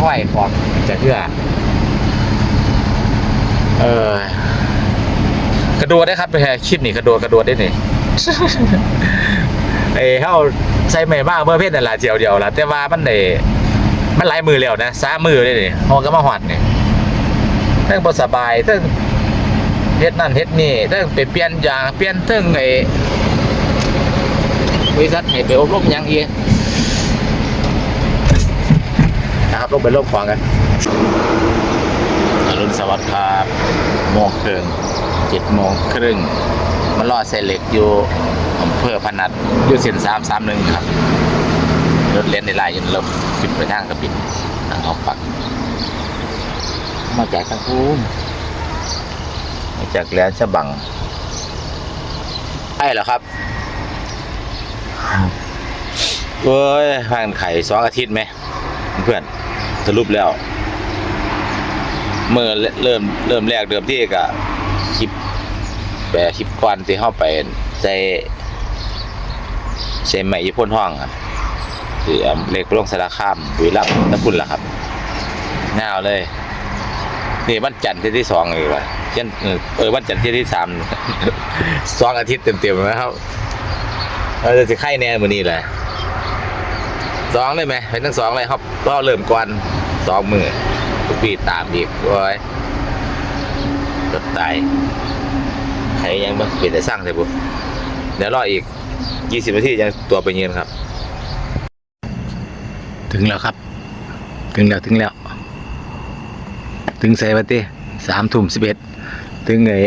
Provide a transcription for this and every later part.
ถ้อยของจะเพื่อเออกระโดดได้ครับไปแค่คลิปนี่กระโดดกระโดดได้นี่เอ้เฮาใช้ไม่มากเมื่อเพศนั่นละเจียวเดียวละแต่ว่ามันได้มันหลายมือแล้วนะสามมือเลยนี่ฮอก็มาหอดนี่เทั้งสบายเทั้งเฮ็ดนั่นเฮ็ดนี่เทั้งไปเปลี่ยนอย่างเปลี่ยนเทั้งไอ้บริษัทให้ไปอบรมหยังเอีก นะครับลงไปลบของกันอรุณสวัสดิ์ครับโมงครึ่งเจ็ดโมงครึ่งมันรอเซเล็กอยู่อำเภอพนัสอยู่เส้นสามสามหนึ่งครับรถเล่นในลายยันลบขึ้นไปทางกระปิดทางออกปัก มาจากทางภูมิมาจากแหลมฉบังใช่เหรอครับเว้ยห่างไข่สองอาทิตย์ไหม เพื่อนสรุปแล้ว เมื่อเริ่มเริ่มแรกเดิมที่กับคลิปแปรคลิปก่อนที่เข้าไปใส่ใช้ไม้ยี่พ่นห้องครับหรือเล็กลงสารคามบุรีรัมย์ตะพุ่นล่ะครับเงาวเลยนี่วันจันทร์ที่ที่สองเลยว่ะเช่นเออวันจันทร์ที่ที่สามสองอาทิตย์เต็มๆนะครับเราจะไข่แน่มือนี้แหละ สองเลยไหมเป็นทั้งสองเลยครับก็เริ่มก่อนสองมือทุกปีตามอีกโอ้ยรถตายใครยังม่เปลี่ยนแต่สร้างเลยบุเดี๋ยวรออีกยี่สิบนาทียังตัวไปเยือนครับ ถึงแล้วครับ ถึงแล้วถึงแล้ว ถึงใส่บัตติสามทุ่มสิบเอ็ดถึงไอ้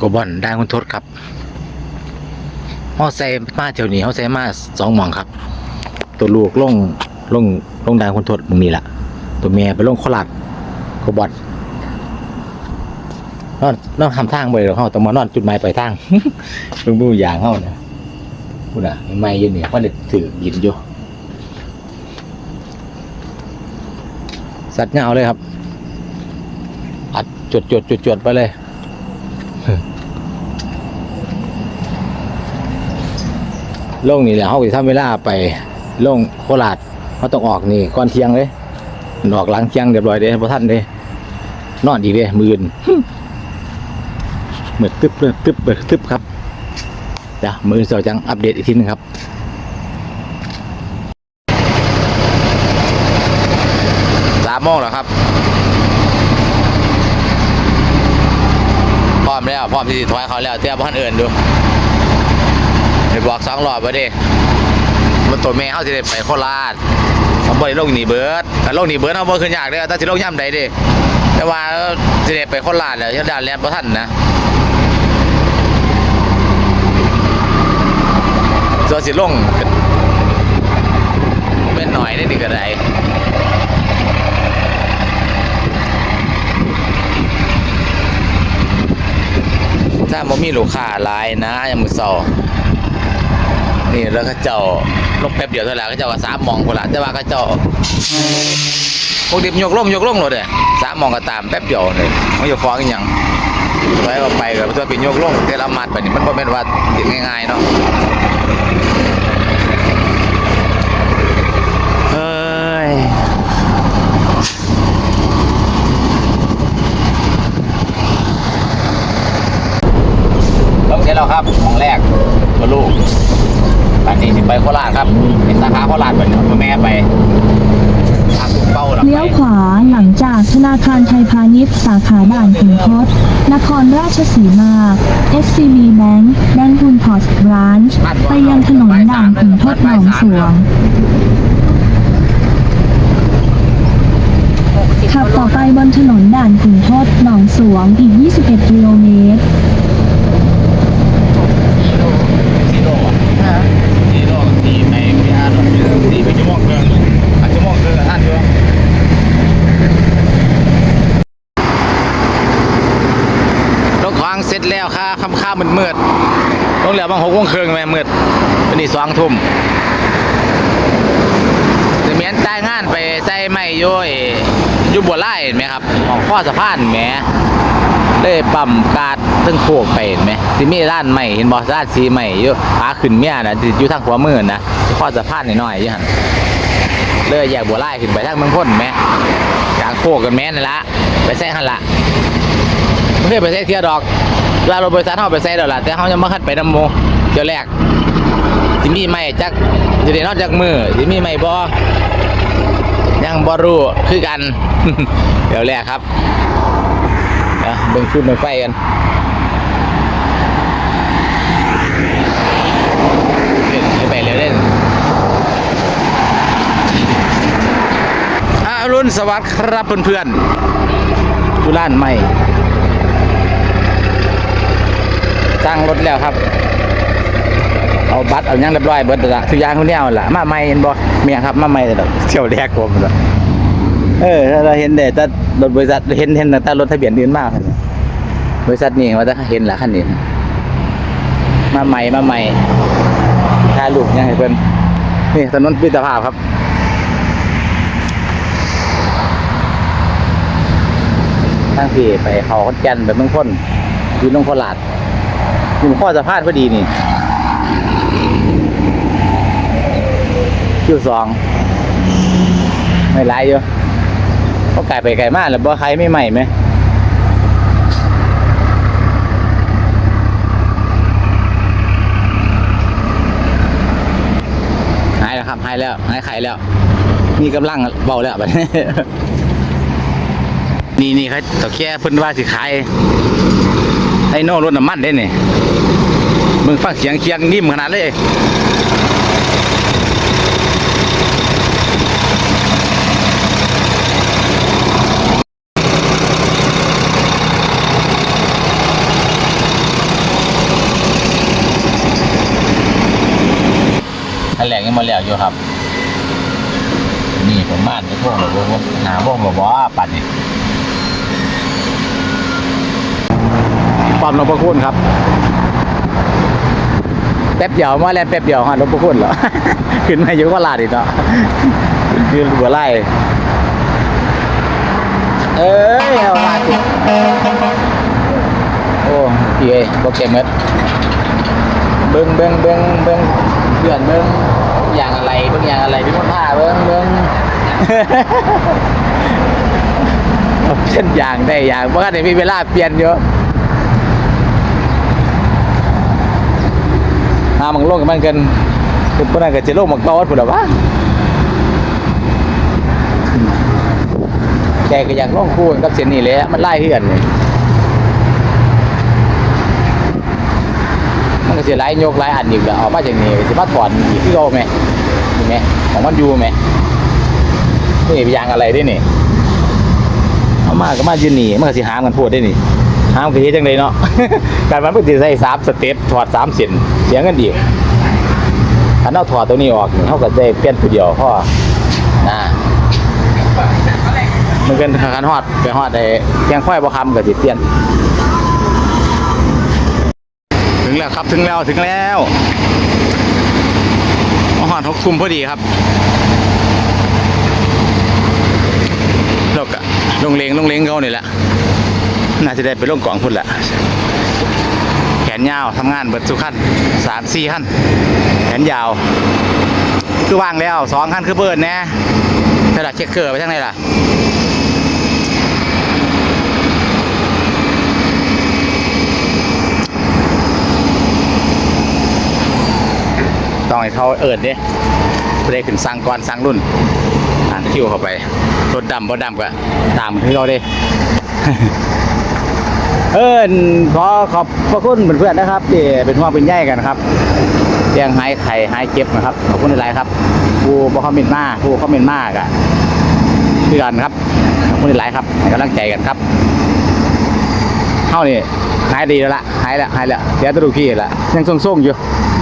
กบอนได้คุณทศครับ เขาใส่มาเที่ยวนี้เขาใส่มาสองหมองครับ ตัวลูกลงลงลงดานคุณทศมึงนี่แหละตัวเมียไปลงโคราชกบอนนอนนอนทำทางไปหรอกเขาต้องมานอนจุดหมายปลายทางเพิ่งบูอย่างเขาเนี่ยพูดอะไม่ยืนเนี่ยเพราะเด็กถือยินอยู่สัตว์เงาเลยครับ อัดจดจดจดจดไปเลย ลงนี่แหละเขาไปทำเวลาไปลงโคราชเขาต้องออกนี่ก่อนเที่ยงเลยนออกหลังเที่ยงเรียบร้อยเด้พอท่านเด้นอนอีกเด้มือนเหมือนตึ๊บเลยตึ๊บเลยตึ๊บครับเดี๋ยวมือเสาจังอัปเดตอีกทีนึงครับสามโมงแล้วครับพร้อมแล้วพร้อมที่จะถอยเขาแล้วเตี้ยบ้านเอื่นดู ไปบอกสองรอบไปดิมันตัวแม่เขาจะได้ไปโคราชเขาบ่ได้ลงหนีเบิร์ดแต่โลงหนีเบิร์ดเขาบ่ขึ้นยากเด้อแต่สิลงย่ำใดดิแต่ว่าจะได้ไปโคราชแล้วยังด่านแลนด์บ่ทันนะส่วสิลงเป็นหน่อยได้ดีก็ได้ถ้าบ่มีลูกค้าหลายนะยังมือเศร้า นี่แล้วก็เจ้าลงแป๊บเดียวเท่าไหร่ก็เจ้าก็สามหมองคนละแต่ว่าก็เจ้าพวกดิบยกล่มยกล่มเลยเด้สามหมองก็ตามแป๊บเดียวเลยมันอยู่ฟ้องอีหยังไว้ก็ไปก็ตัวเป็นยกล่มแต่ละมัดแบบนี้มันบ่แม่นว่าติดง่ายๆเนาะเอ้ยลงเสร็จแล้วครับของแรกตัวลูกต อนนี้สิไปโคราชครับเป็นสาขาโคราชไปเนี่ยแม่ไปทางตุ้งเป้าหลังเลี้ยวขวาหลังจากธนาคารไทยพาณิชย์สาขาด่านขุนทดนครราชสีมา SCB Bank แบงก์บุญพอร์ตบรานช์ไปยังถนนด่านขุนทดหนองสวงขับต่อไปบนถนนด่านขุนทดหนองสวงอีก 21 กิโลเมตร ซีโร่อะซีโร่ตีไปพีอาร์ตีไปชั่วโมงเกินอะชั่วโมงเกินกับท่านอยู่ลงควางเสร็จแล้ว ค่ะค่ำค่ามืดมืดๆลงแล้วบางหกโมงครึ่งแม่มืดวันนี้สองทุ่มจะเมียนจ่ายงานไปใส่ไม่ย้อยยู่บัวไล่เห็นไหมครับของข้อสะพานแหมเลยปั๊มกาดทั้งโคกไปเห็นไหมที่มีร้านใหม่เห็นบ่ร้านสีใหม่อยู่พาขึ้นเมียนะอยู่ทางขวามือนะข้อสะพานน้อยๆอยู่หั่นเลยแยกบัวไล่ขึ้นไปทางเมืองพ้นแหมกลางโคกกันแม่นั่นละไปใส่หันละ ไม่เคยไปใส่เที่ยดอกเวลารถบริษัทเฮาไปใส่ดอกละแต่เฮายังบ่คันไปนำโมเที่ยวแรกสิมีใหม่จักสิได้นอกจากมือสิมีใหม่บ่ยังบ่รู้คือกัน เดี๋ยวแรกครับเดี๋ยวเบิ่งขึ้นเบิ่งไฟกันเล่นไปเร็วเล่นอารุณสวัสดิ์ครับเพื่อนๆอยู่ร้านใหม่ ตั้งรถแล้วครับ เอาบัตรเอาหยังเรียบร้อยเบิดแล้วละทุกอย่างคนนี้เอาละมาใหม่เห็นบ่เมียครับมาใหม่เลยดอกเที่ยวแรกผมละเออถ้าเราเห็นแต่แต่รถบริษัทเห็นเห็นแต่รถทะเบียนอื่นมากบริษัทนี้ว่าจะเห็นละคันนี้มาใหม่มาใหม่ถ่ายรูปยังให้เพิ่นนี่ถนนพิตรภาพครับทางที่ไปเขาขอนแก่นแบบเมืองพ้นอยู่ลงโคราช อยู่ข้อสะพานพอดีนี่คิวสองไม่ไรอยู่เขาไก่ไปไก่มากแล้วบ่ใครไม่ใหม่ไหมหายแล้วครับหายแล้วหายไข่แล้ว มีกำลังเบาแล้วบัดนี้นี่นี่เขาตะแค่เพิ่นว่าสิขาย ไอ้โน่รถน้ำมันเด้นี่มึงฟังเสียงเคียงนิ่มขนาดเลยอันแรกยังมาแล้วอยู่ครับ นี่ผมมาในพวกแบบว่าหาพวกแบบว่าปั่น นี่ปั๊มหลวงพ่อคุณครับ แป๊บเดียวมาแล้วแป๊บเดียวฮะหลวงพ่อคุณเหรอ ขึ้นมาอยู่ก็ลาดอีกเนาะคือหัวไล่เอ้ยเอามาสิโอ้พี่เอ้ยโปรแกรมเมดเบิ้งเบิ้งเบิ้งเบิ้งเพื่อนเบิ้งอย่างอะไรเบิ้งอย่างอะไรพี่มดท่าเบิ้งเบิ้งเช่นอย่างได้อย่างเพราะว่าเดี๋ยวมีเวลาเปลี่ยนเยอะ หามังลงกับมันกันคือพวกนั้นก็จะลงมังกรพุ่นหรอวะแกก็อยากลงคู่กับเส้นนี้แหละมันไล่เหือนนี่มันก็เสิไล่ยกไล่อันอีกแล้วออกมาจากนี้สิมาถอนอีกที่เราไหมเห็นไหมของมันอยู่ไหมนี่เป็นยางอะไรได้นี่เอามาก็มายืนนี่มันก็สิหามกันพูดได้นี่ ห้ามก็เฮ็ดจังไดเนาะ การมันเพิ่นสิใส่3สเต็ปถอด3เส้นเสียเงินอีกคันเอาถอดตัวนี้ออกนี่เฮาก็ได้เปลี่ยนผู้เดียวพอนะมันเป็นคันฮอดไปฮอดได้แกงค่อยบ่คำก็สิเปลี่ยน ถึงแล้วครับถึงแล้วถึงแล้วมาหอดหกทุ่มพอดีครับแลกอะลงเลงลงเลงเขานี่แหละ น่าจะได้ไปลงกล่องพุ่นแหละแขนยาวทำงานเบิดสุขันสามสี่ขั้นแขนยาว คือวางแล้วสองขั้นคือเบิดแน่แต่ละเช็คเกอร์ไปทางไหนล่ะต้องให้เขาเอิดเด้เด้ขึ้นสั่งก่อนสั่งรุ่นอ่านคิวเข้าไปรถดำบ่ดำก็ตามที่เราเด้ เอิญขอขอบพระคุณเพื่อนๆนะครับที่เป็นห่วงเป็นใยกันครับเรียงหายไข่หายเจ็บนะครับขอบคุณหลายครับผู้บ่คอมเมนต์มาผู้คอมเมนต์มากอะคือกันครับขอบคุณหลายครับให้กำลังใจกันครับเฮานี่หายดีแล้วละหายแล้วหายแล้วเดี๋ยวตัวลูกพี่ละยังทรงๆอยู่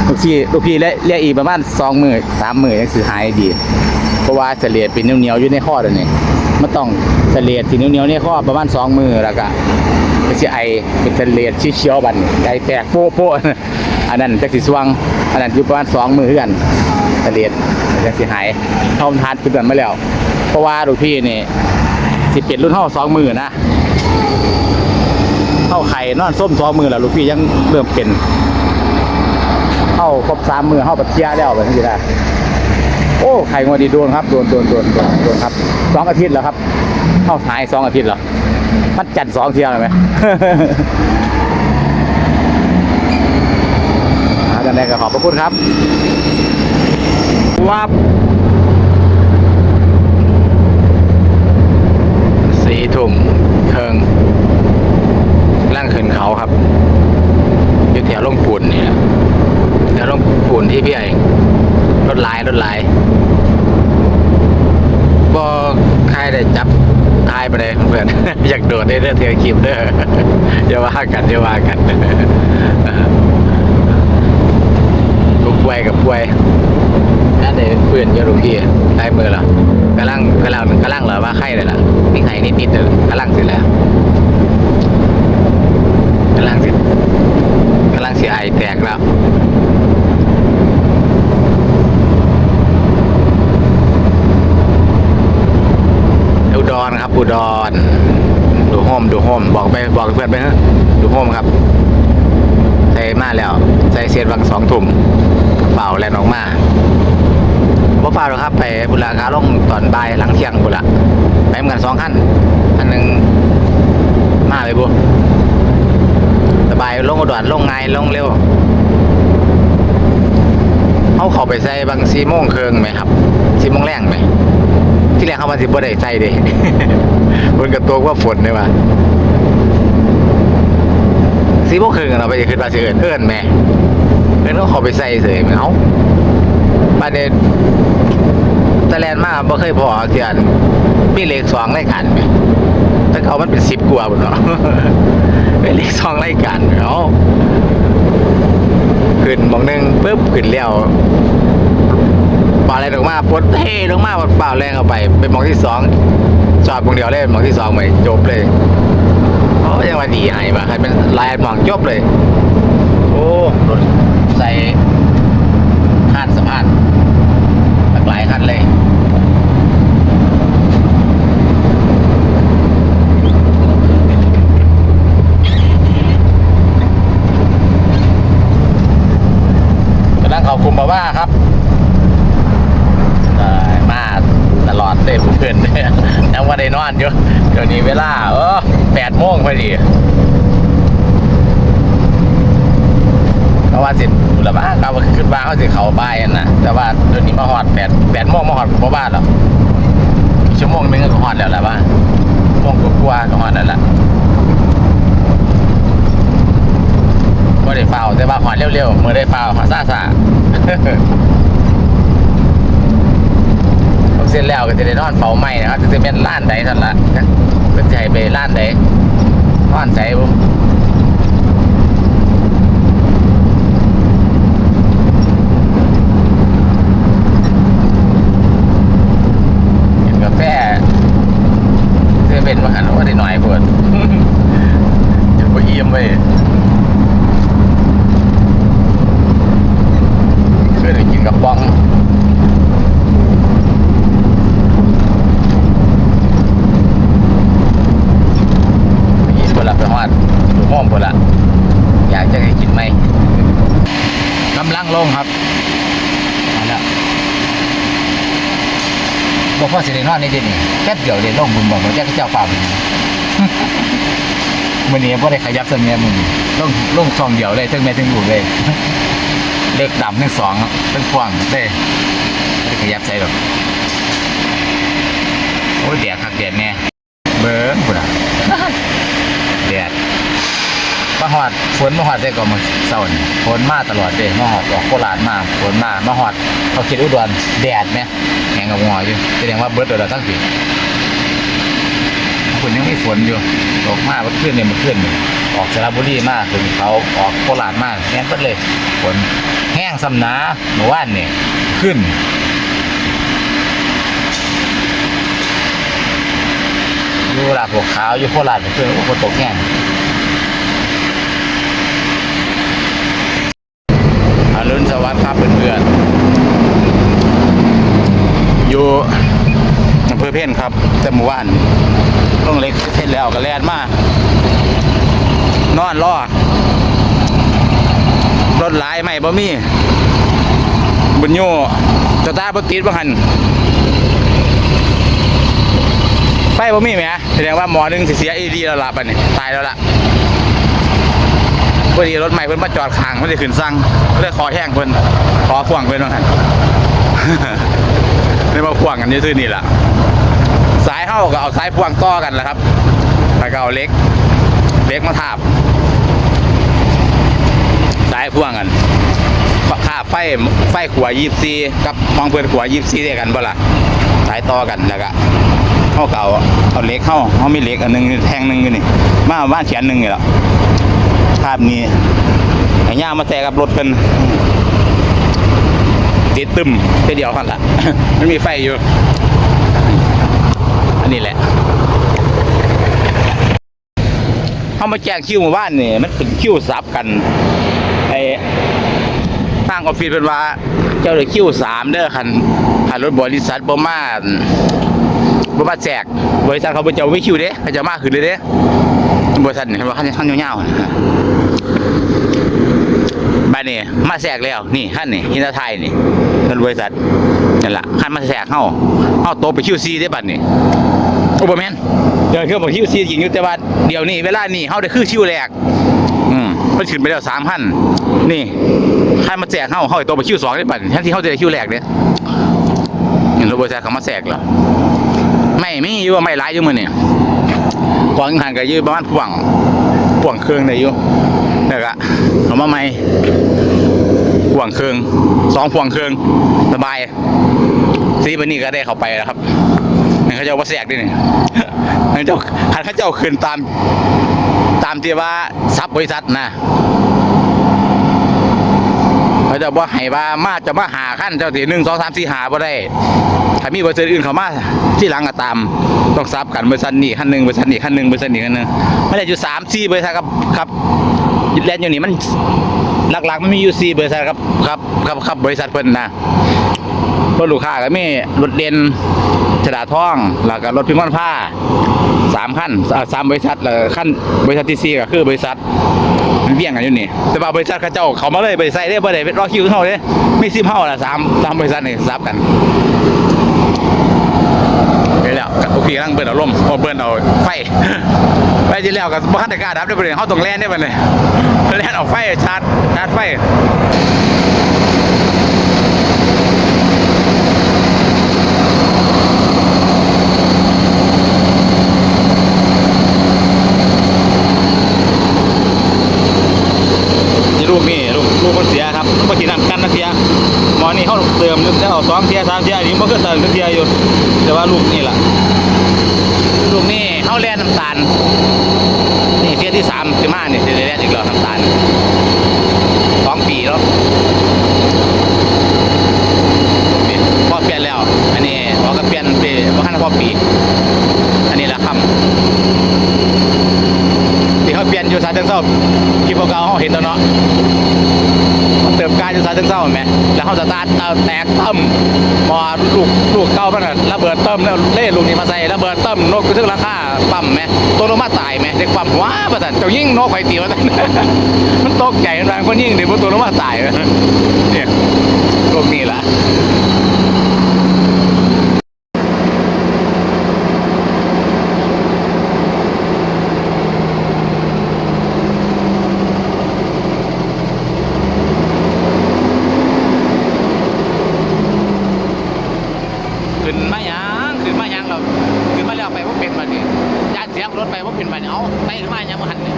ลูกพี่ลูกพี่เละเรียกอีกประมาณสองหมือสามหมือยังสิหายดี เพราะว่าเฉลี่ยเป็นเหนียวๆอยู่ในข้อเดี๋ยวนี้มันต้องเฉลี่ยที่เหนียวๆในข้อประมาณสองหมือแล้วก็ ก็สิไอเป็นเลียชี้เชียวบันใจแตกโป๊ะโป๊ะอันนั้นจักสิสว่างอันนั้นอยู่ประมาณสองมือเพื่อนเลียจักสิหายเท่าทานคือกันมาแล้ว เพราะว่าลูกพี่นี่สิเป็นรุ่นเท่าสองมือนะเข้าไข่นอนส้มสองมือแล้วลูกพี่ยังเริ่มเป็นเข้าครบสามมือเข้าปัดเชียแล้วแบบนี้ได้โอ้ไข่งวดดีโดนครับโดนโดนโดนโดนโดนครับสองอาทิตย์แล้วครับเข้าหายสองอาทิตย์แล้ว มันจัดสองเที่ยวเลยไหมหากันได้ก็ขอบพระคุณครับวับสี่ทุ่มเทิงล่างขึ้นเขาครับอยู่แถวล่องปูนนี่แหละแถวล่องปูนที่พี่ไอ้รถลายรถลายบ่ใครได้จับ ไปเลยเพื่อนอยากโดดได้เด้อเทคลิปเด้ออย่าว่ากันอย่าว่ากันลูกป่วยกับป่วยนั่นเลยเพื่อนเยอะลูกพี่ได้มือละกำลังกำลังกำลังเหรอว่าไข้เลยล่ะมีไข้นิดๆเดียวกำลังสิแล้วกำลังสิกำลังสิไอแตกแล้ว รครับอุดร ดูโฮมดูโฮมบอกไปบอกเพื่อนไปฮะดูโฮมครับใส่มาแล้วใส่เสียดวังสองถุ่มเป่าแลนออกมาบ่เปล่าหรอกครับ ไปบุรากาลงตอนบ่ายหลังเที่ยงบุระไปเหมือนกันสองขั้นอันหนึ่งมาเลยบุสบายลงอุดรลงไงลงเร็วเขาเข้าไปใส่บางสี่โมงเครึ่งไหมครับสี่โมงแรงไหม ที่แรกเขามาสิบ่ได้ใส่เด้บนกระตัวว่าฝนเนี่ยว่าสีโมงครึ่งเราไปขึ้นมาเสิเอินเอินแม่เอินก็ขอไปใส่เสยเหมือนเขาประเด็นตะแลนมาบ่เคยพอเทียนมีเลขสองรายการไหมถ้าเขามันเป็นสิบกว่าบุญเนาะเป็นเลขสองรายการเขาขึ้นหมองหนึ่งปุ๊บขึ้นเลี้ยวปลาอะไรลง มาปดเท่ลงมาปดเปล่าแรงเข้าไป เป็นหมองที่สองจอดมองเดียวเลยหมองที่สองไปจบเลยโอ้ยังว่าดีให้มาใครเป็นลายหมองจบเลย โอ้รถใส่ข้นสะพานหลากหลายคันเลยกำลังเขาคุมมาว่าครับได้มาตลอดเลยเพื่อนเนี่ย ยัง ว่าได้นอนอยู่เดี๋ยวนี้เวลา เออแปดโมงพอดีเพราะว่าสิบุรบ้าเขาขึ้นบ้านเขาสิเขาบ้ายอันนะแต่ว่าเดี๋ยวนี้มาหอดแปดแปดโมงมาหอดบ่บ้านหรอกชั่วโมงนึงก็หอดแล้วแหละว่าโมงกว่าก็หอดแล้วล่ะบ่ได้เฝ้าแต่ว่าหอดเร็วๆเมื่อได้เฝ้าหอดซ่าๆ เสร็จแล้วก็จะได้นอนเฝ้าไม่นะครับจะเป็นล้านใดท่านละก็จะให้ไปล้านใดนอนใจบุกินกาแฟเซเว่นมาหันว่าได้หน่อยเพื่อน จะไปเอี่ยมไปเคยได้กินกับบ้อง มีคนละไปฮอดอยู่ห้องคนละอยากจะให้กินไหมกำลังลงครับมาแล้ว บอกพ่อสิได้นอนในเด่นนี่แค่เดียวเด่นลงบุญบอกว่าเจ้าเจ้าฝ่าบุญมื่อนี้พ่ได้ขยับเส้นเนี้ยมึงลงลงซองเดียวเลยทั้งแม่ทั้งลูกเลยเล็กดำทั้งสองทั้งควางเลยไม่ได้ขยับใส่หรอกโอ้ยแดดคักแดดแน่เบิ้งพุ่นอะ แดดมา หอดฝนมาหอดได้ก็มือเศร้านี่ฝนมาตลอดเลยมาหอดออกโคราชมาฝนมามาหอดเขาคิดอุดรแดดไหมแหงกับงออยู่แสดงว่าเบิร์ดเดือดทั้งปีฝนยังมีฝนอยู่ตกมาเมื่อคืนเนี่ยมื่อคืนนี่ออกสระบุรีมาถึงเขาออกโคราชมาแห้งเบิดเลยฝนแห้งสำนาเมื่อวานเนี่ยขึ้นอยู่ลาพวกขาวอยู่โคราชเพื่อนคนตกแห้งอรุณ สวัสดิ์ครับเพื่อนๆอยู่อำเภอเพ่นครับแต่หมู่บ้านต้องเล็กเสร็จแล้วก็แลนมานอนรอรถหลายไม่บ่มีบุญโยสตาร์บ่ติดบ่หันไฟบ่มีแหมแสดงว่าหมอหนึงเสียอีดีแล้วล่ะบัดนี้ตายแล้วล่ะ พอดีรถใหม่เพิ่นมาจอดข้างเพิ่นสิขึ้นสั่งก็เลยขอแห้งเพิ่นขอพ่วงเพิ่นว่าหั่นได้มาพ่วงกันซื่อๆนี่ล่ะสายเฮาก็เอาสายพ่วงต่อกันแหละครับแล้วก็เอาเล็กเล็กมาทาบสายพ่วงกันค่าไฟไฟขวายีซีกับมองเพื่อนขวายีซีด้วยกันบ่ล่ะสายต่อกันแล้วก็เข้าเก่าเอาเล็กเข้าเขามีเล็กอันหนึงแทงหนึ่งอยู่นี่มาบ้านเขียนหนึ่งนี่แหละ ภาพนี้ไอ้ย่ามาแตะกับรถเป็นติดตึมแค่เดียวกันละมันมีไฟอยู่ อันนี้แหละเขามาแจ้งคิวหมู่บ้านนี่มันเป็นคิวซับกันไอ้ทางออฟฟิศเป็นว่า เจ้าเดือคิวสามเด้อคันคันรถบริษัทบ่มาบ่มาแจกบริษัทเขาบ่เจ้าไม่คิวเด้เขาจะมากขึ้นเลยเด้บริษัทนี่เห็นว่าคันคันยาวๆ บ้านนี่มาแจกแล้วนี่คันนี่ฮินดาไทยนี่เป็นบริษัทนั่นล่ะคันมาแจกเฮาเฮาโตไปคิวซีได้บัดนี่โอ้บแมนเดี๋ยวคือบอกคิวซีจริงอยู่แต่ว่าเดี๋ยวนี้เวลานี้เฮาได้คือคิวแรกอืมมันขึ้นไปแล้วสามพันนี่ใครมาแจกเข้าเข้าไอ้ตัวไปคิวสองได้บัตรแทนที่เข้าจะได้คิวแรกเนี่ยเห็นบริษัทเขามาแจกเหรอไม่ไม่อยู่ว่าไม่ร้ายอยู่มือเนี่ยกวางหันกับยืมประมาณพวงพวงเครื่องได้อยู่ เดี๋ยวก็เอามาใหม่พ่วงเครื่องสองพ่วงเครื่องสบายซีบันนี้ก็ได้เข้าไปแล้วครับนี่เขาจะเอาแจกด้วยนี่เขาเจ้าคันเขาเจ้าขึ้นตาม ตามที่ว่าทรัพย์บริษัทนะเขาจะว่าให้ว่ามาจะมาหาขั้นเจ้าที่หนึ่งสองสามสี่หาบ่ได้ถ้ามีบริษัทอื่นเขามาที่หลังก็ตามต้องซับกันบริษัทนี้ขั้นหนึ่งบริษัทนี้ขั้นหนึ่งบริษัทนี้ขั้นหนึ่งไม่ได้อยู่สามสี่บริษัทครับครับ แลนด์อยู่นี่มันหลักๆมันมีอยู่สี่บริษัทครับครับครับครับบริษัทเพิ่นนะรถลูกค้าก็มีรถเด่นชดาทอง แล้วก็รถพิมพ์ผ้าสามขั้นสามบริษัทแล้วขั้นบริษัทที่สี่ก็คือบริษัทมันเบี่ยงกันอยู่นี่ แต่ว่าบริษัทเขาเจ้าเขามาเลยบริษัทได้บ่ได้รอคิวเขาเลยไม่ซิมเฮาละสามสามบริษัทนี่ซับกันไปแล้วโอเคกำลังเบิร์นเอาลมพอเบิร์นเอาไฟ ที่แล้วกับบ้านแต่กล้าดับได้ประเด็นเขาต้องแล่นได้ประเนี่ยแล่นเอาไฟชาร์จชาร์จไฟลูกนี่ลูกลูกคนเสียครับเมื่อกี้น้ำกันนะเสียหมอนี่เขาเติมแล้วเอาสองเทียสามเทียอันนี้มันก็เติมเทียอยู่แต่ว่าลูกนี่แหละลูกนี่ เขาแล่นน้ำตาล นี่เทียที่สามสิมานี่จะแล่นอีกแล้วน้ำตาลสองปีแล้วนี่พอเปลี่ยนแล้ว อันนี้พอก็เปลี่ยนไปว่าขั้นพอปี อันนี้แหละคำ ยนอยู่ซาเทิงเศร้าคลิปเก่าๆเขาเห็นแล้วเนาะเติมการอยู่ซาเทิงเศร้าเห็นไหมแล้วเขาสตาร์ทเอาแตกตั้มพอลูกลูกเก่ามันน่ะระเบิดเติมแล้วเล่ลูกนี้มาใส่ระเบิดเติมนกกระทึกราคาปั๊มไหมตัวลงมาตายไหมเด็กปั๊มว้าประสันเจ้ายิ่งนกไข่ตีมาสันมันตกใจมันบางคนยิ่งเดี๋ยวตัวลงมาตายเนี่ยพวกนี้ล่ะ ขึ้นมาหยังขึ้นมาหยังเราขึ้นมาแล้วไปว่าเป็นมาเนี่ยานเสียงรถไปว่าเป็นมาเนี่ยเอาไปขึ้นมาหยังมาหันเนี่ย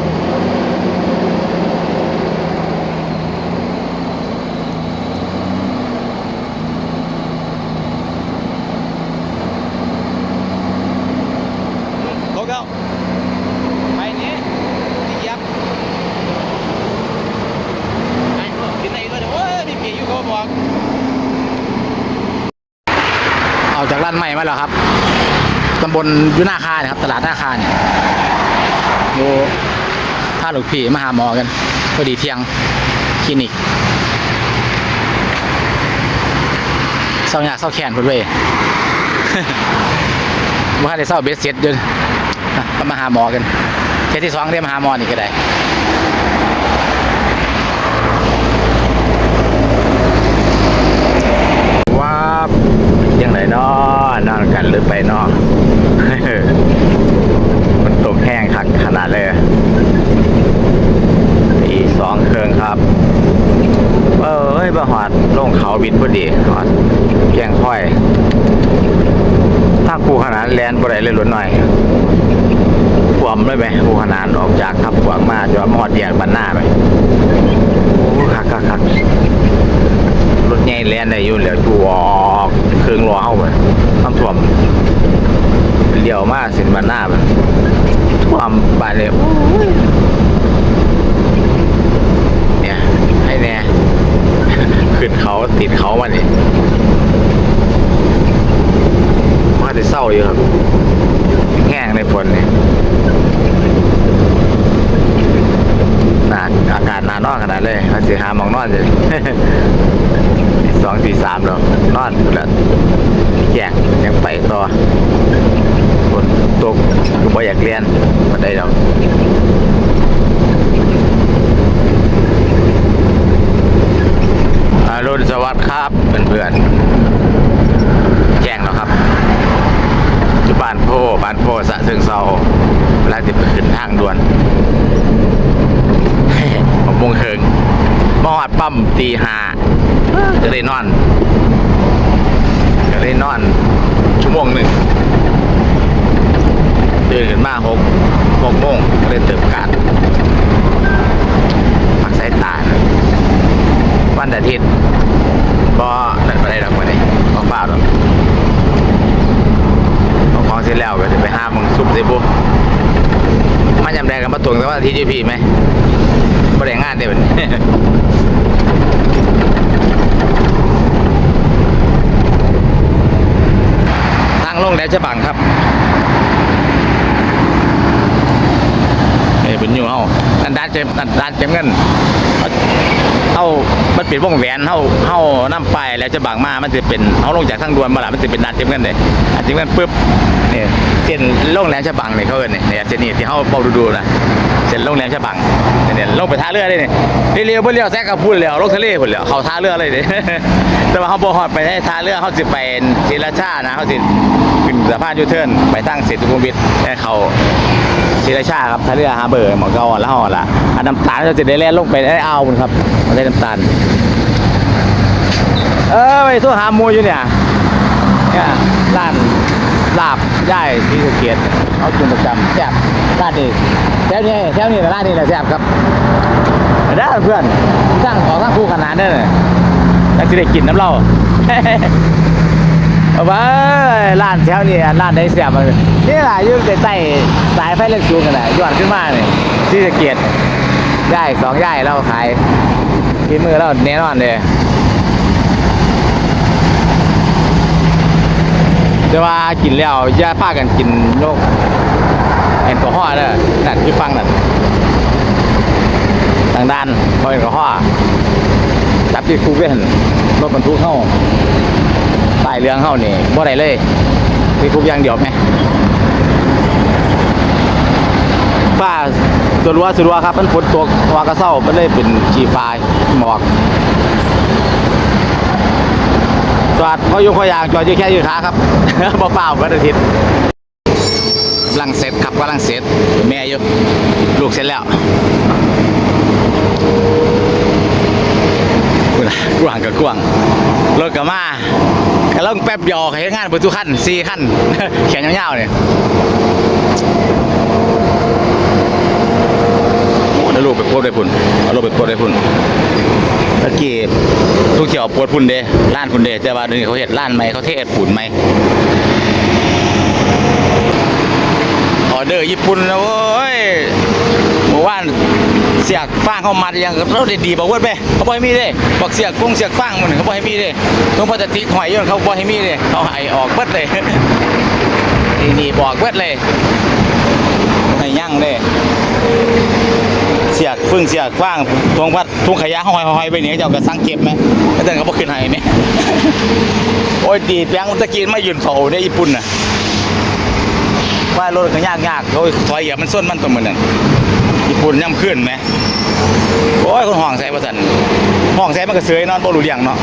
อเคไปนี่ที่เหยับไอ้พวกกินไหนด้วยโอ้ยนี่เปียอยู่เขาบอก ออกจานใหม่มาแล้วครับตำบลยุนาคาเนี่ยครับ ตลาดนาคาเนี่ยอยู่ท่าหลวงพี่มาหาหมอกันพอดีเที่ยงคลินิกเศร้าหยากเศร้าแขนพุ่นเว้ยว่าได้เศร้าเบสเซ็ตเดินมาหาหมอกันเขตที่สองเรียมหาหมอนี่ก็ได้ ว้าบ ยังไงเนาะนอนกันหรือไปเนาะมันตกแห้งขักขนาดเลยตีสองเครื่องครับเอ้ยบะหอดลงเขาบิดพอดีหอดแกงค่อยถ้าคูขนาดแลนบ่ได้เลยหลุดหน่อยขวมเลยไหมคูขนาดออกจากทับขวางมาจอดมอดแยกบันหน้าไปโอ้คักคักคักรถใหญ่แลนได้อยู่เหลือกูออกเครื่องรอเข้าไปน้ำท่วมเลี้ยวมาสินบันหน้าไปท่วมบ้านเลยเนี่ยให้แน่ขึ้นเขาติดเขามานี่มาจะเศร้าอยู่ครับแห้งในฝนเนี่หนาอากาศหนาน อนขนาดเลยมาสิหามองนอนเลยสองตีสามแล้วนอนแล้วแยกยังไปต่อฝนตกก็บ่อยากเรียนมาได้ดอกอรุณสวัสดิ์ครับเพื่อนๆแจ้งแล้วครับจุบ้านโพบ้านโพสะเชิงเซาเวลาจะไปขึ้นทางด่วน ผมงเคิงมอดปั๊มตีหาก็ได้นอนก็ได้นอน ชั่วโมงหนึ่งตื่นขึ้นมาหกหกโมงก็ได้เติมการพักสายตาวันอาทิตย์ก็นั่นไม่ได้ดอกวันนี้ก็เปล่าดอกเอาของเสร็จแล้วก็จะไปห้ามึงซุปสิบุมันยำแดงกันมาตวงแต่ว่าอาทิตย์อยูพี่ไหม งานเดียวนี้ทางลงแหลมฉบังครับเอ้ยเป็นอยู่เฮาดันด้านเจมดันด้านเจมเงินเฮามันเป็นวงแหวนเฮาเฮาน้ำไปแล้วจะบางมา มันจะเป็นเฮาลงจากทางด่วนมาละมันจะเป็นด้านเต็มกันเลยด้านเต็มกันปุ๊บเนี่ยเส้นลงแหลมฉบังเนี่ยเขาเอิ้นเนี่ยเนี่ยเส้นนี้ที่เฮาเป่าดูๆนะเส้นลงแหลมฉบัง เนี่ยลงไปท่าเรือเลยเนี่ยเร็วบ่เลี้ยวแซกกับพุ่นแล้วลงทะเลพุ่นแล้วเขาท่าเรือเลยเด้แต่ว่าเฮาบ่ฮอดไปในท่าเรือเฮาสิไปศรีราชานะเฮาสิขึ้นสะพานยูเทิร์นไปทางเศรษฐกุมวิทแล้เขาศรีราชาครับท่าเรือฮาเบอร์หมอเกาอ่อนแล้วอ่อละอันน้ำตาลเราจะได้แล่นลงไปได้เอาบุญครับไม่ได้น้ำตาลเออไปทั่วหามูอยู่เนี่ยเนี่ยร้านลาบย่ายสีสะเกียดเขากินประจำแซ่บ ร้านนี้แถวนี้แถวนี้ร้านนี้แหละแซ่บครับได้อเพื่อนสร้างของสร้างคู่ขนาดเด้อแล้วจะได้กินน้ำเหล้าเอาไปร้านแถวนี้ร้านได้เสียบมันนี่แหละอยืนใต้ๆสายไฟเล็กสูงกันนะย้อนขึ้นมาเนี่ยที่สะเกียดย่ายสองย่ายเราขายกินมือเราแน่นอนเลยแต่ว่ากินแล้วอย่าพากันกินโรค แอลกอฮอล์เด้อนั่นคือฟังนั่นทางด้านพอแอลกอฮอล์จับที่คูเว่นรถบรรทุกเข้าป้ายเรื่องเฮานี่บ่ได้เลยมีคุกอย่างเดียวไหมป้าสุดว่าสุดว่าครับมันฝนตกวากระเซ้ามันเลยเป็นชีฟ้าหมอกจอดพอยู่พอยางจอดยู่แค่ยู่ขาครับบ่เปล่าวันอาทิตย์ ลังเสร็จครับกำลังเสร็จแม่อยู่ลูกเสร็จแล้วกูนะกวางกับกวางรถกับมากระล่องแป๊บยวให้งานปิดทุกขั้นสี่ขั้นแขนยาวๆเนี่ยโอ้แล้วลูกไปโพดได้พุ่นเอาลูกไปโพดได้พุ่นตะกี้ทุกเที่ยวปวดพุ่นเด้ร้านพุ่นเด้แต่ว่าเดี๋ยวนี้เขาเห็ดร้านใหมเขาเทศปุ่นใหม ออเดอร์ญี่ปุ่นนะเว้ยเมื่อวานเสียกฟางเข้ามายังเราได้ดีบอกเว่าไปเขาบอกให้มีเด้บอกเสียกกุ้งเสียกฟางมันเขาบอกให้มีเด้ต้องพลาสติหอยอยนเขาบอกให้มีเด้เขาให้ออกเบิดเลยนี่นี่บอกเบิดเลยให้ยั่งเลยเสียกฟึ่งเสียกฟางทวงพัดทุ่งขยะหอยหอยไปเนี่ยเจ้าก็สังเก็บไหมแล้วเขาบอกขึ้นให้ไหมโอ้ยดีแปลงตะกี้มายืนเฝ้าในญี่ปุ่นน่ะ ว่ารถก็ยากยากเขาถอยเหยียบมันส้นมันตัวมันนั่นญี่ปุ่นย่ำขึ้นไหมโอ้ยคนห้องใส่ประสันห้องใส่มันก็เสยนอนบ่รู้เรื่องเนาะ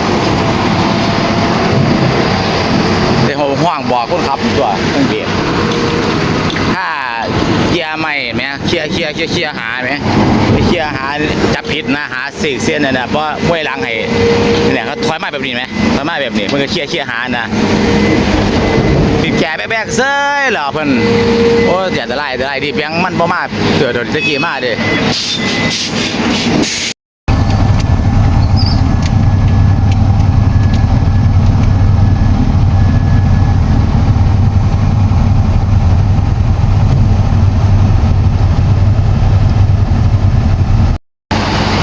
แต่ห้องบอกคนขับตัวเครื่องเบียรถ้าเคลียร์ไม่ไหมเคลียร์เคลียร์เคลียร์เคลียร์หาไหมเคลียร์หาจับผิดนะหาสีกเส้นน่ะนะเพราะห้วยหลังให้เนี่ยเขาถอยมาแบบนี้ไหมถอยมาแบบนี้มันก็เคลียร์เคลียร์หานะ ติดแก่แบกๆเซ้ยเหรอเพิ่นโอ้ยอย่าจะไล่จะไล่ดิเพียงมันบ่มาเดี๋ยวเดี๋ยวจะกี่มาเด้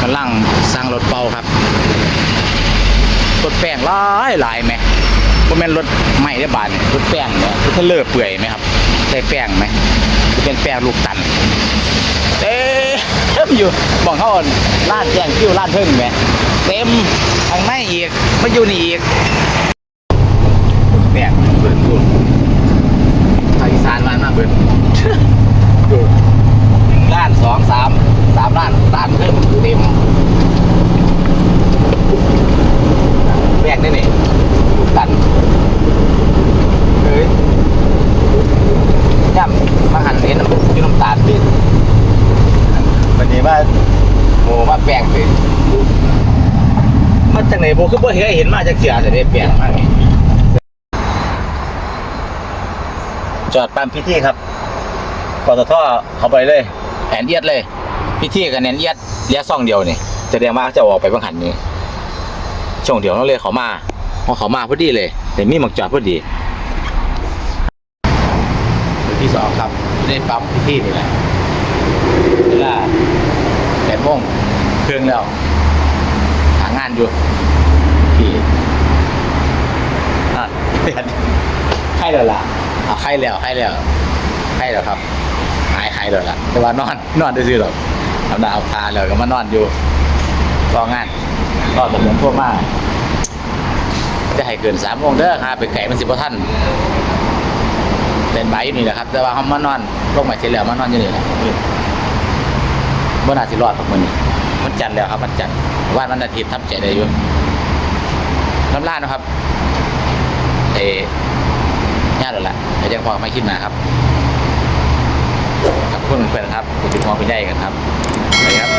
กำลังสร้างรถเป่าครับรถแป้งหลายหลายไหม บ่แม่นรถใหม่ได้บาดนี่รถแป้ง เนี่ยรถเทเลอร์เปื่อยไหมครับใส่แป้งไหมเป็นแป้งลูกตันเต็มอยู่บอกเขาอ่อนลาดแจ้งคิวลาดเพิ่งไหมเต็มทางในอีกมาอยู่นี่อีกแป้งเบิดดูภาคอีสานมานมาเบิดดูหนึ่งล้านสองสามสามล้านล้านเพิ่งเต็มแป้งนี่นี่ลูกตันเฮ้ย ย่ำมาหันเห็นน้ำยูน้ำตาลดิวันนี้ว่าโมมาแปลงดิมาจากไหนโบคือบ่เห็นเห็นมาจากเสียแต่ได้แปลงมานี่จอดปั๊มพิธีครับปตทเข้าไปเลยแอนเอียดเลย พิธีกับแอนเอียดเลียซ่องเดียวนี่จะเรียกว่าจะออกไปบางหันนี่ช่วงเดียวเราเลยเขามาพอเขามาพอดีเลยแต่มีหมักจอดพอดีจุดที่สองครับ ในปั๊มพิธีนี่แหละเวลาแปดโมงเครื่องแล้ว หางานอยู่พี่อะเปลี่ยนไข้แล้วล่ะเอาไข้แล้วไข้แล้วไข้แล้วครับหายหายแล้วล่ะ แต่ว่านอน นอนได้ซื่อหรอกทำหน้าเอาพาแล้วก็มานอนอยู่รองานรอตำรวจทั่วมาจะให้เกินสามโมงเด้อครับไปไก่มันสิบท่าน เป็นใบอยู่นี่แหละครับ แต่ว่าเขามานอนลงใหม่เสร็จแล้วมานอนอยู่นี่แหละบ่น่าสิรอดตรงมือนี้มันจันแล้วครับ มันจันว่านวันอาทิตย์ทับใจได้อยู่น้ำลานะครับเอญาติแล้วล่ะเดี๋ยวจะพอไม่คิดมาครับขอบคุณเพื่อนครับคุณติดมองคุณใหญ่กันครับสวัสดีครับ